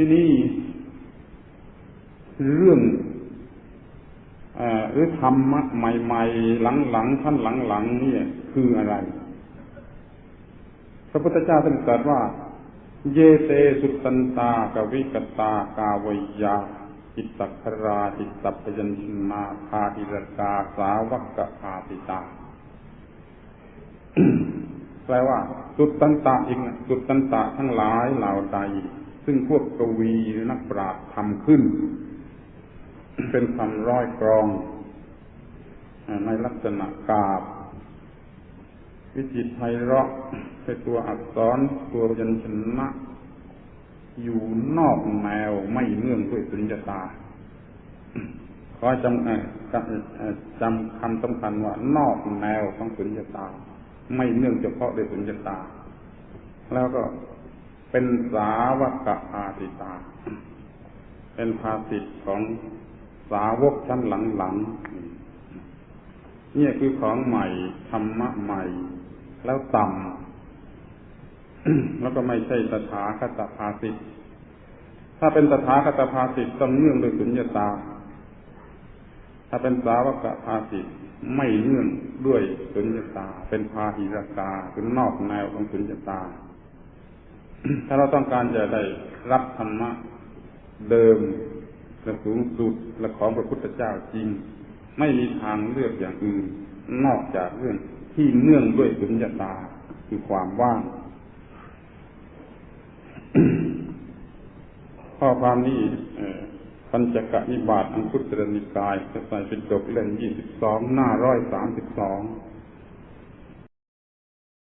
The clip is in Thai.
ที่นี่เรื่องหรือธรรมะใหม่ ๆ หลังๆท่านหลังๆนี่คืออะไร พระพุทธเจ้าท่านตรัสว่า เยเตสุตันตากวิกตากาวยาจิตตคราจิตตพยัญชนาคาหิรกาสาวกคาติตาแปลว่า สุตันตะอีกสุตันตะทั้งหลายเหล่าใด ซึ่งพวกกวีหรือนักปราชญ์ทำขึ้น เป็นคำร้อยกรอง ในลักษณะกาบ วิจิตไพเราะเป็นตัวอักษรตัวยัญชนะ อยู่นอกแนวไม่เนื่องด้วยสุญญตาขอจำจำคำสำคัญว่านอกแนวของสุญญตา ไม่เนื่องเฉพาะด้วยสุญญตา แล้วก็ เป็นสาวกอาติตา เป็นภาสิทธิ์ของสาวกชั้นหลังๆนี่คือของใหม่ธรรมะใหม่ แล้วต่ำแล้วก็ไม่ใช่ตถาคตภาสิทธิ์ถ้าเป็นตถาคตภาสิทธิ์ต้องเนื่องด้วยสุญญตา ถ้าเป็นสาวกภาสิทธิ์ไม่เนื่องด้วยสุญญตา เป็นพาหิรกาคือนอกแนวของสุญญตา ถ้าเราต้องการจะได้รับธรรมะเดิมและสูงสุดและของพระพุทธเจ้าจริง ไม่มีทางเลือกอย่างอื่น นอกจากเรื่องที่เนื่องด้วยสุญญตาคือความว่าง ข้อความนี้ปัญจกนิบาตอังคุตรนิกายจะใส่เป็นจบเล่มยี่สิบสองหน้าร้อยสามสิบสอง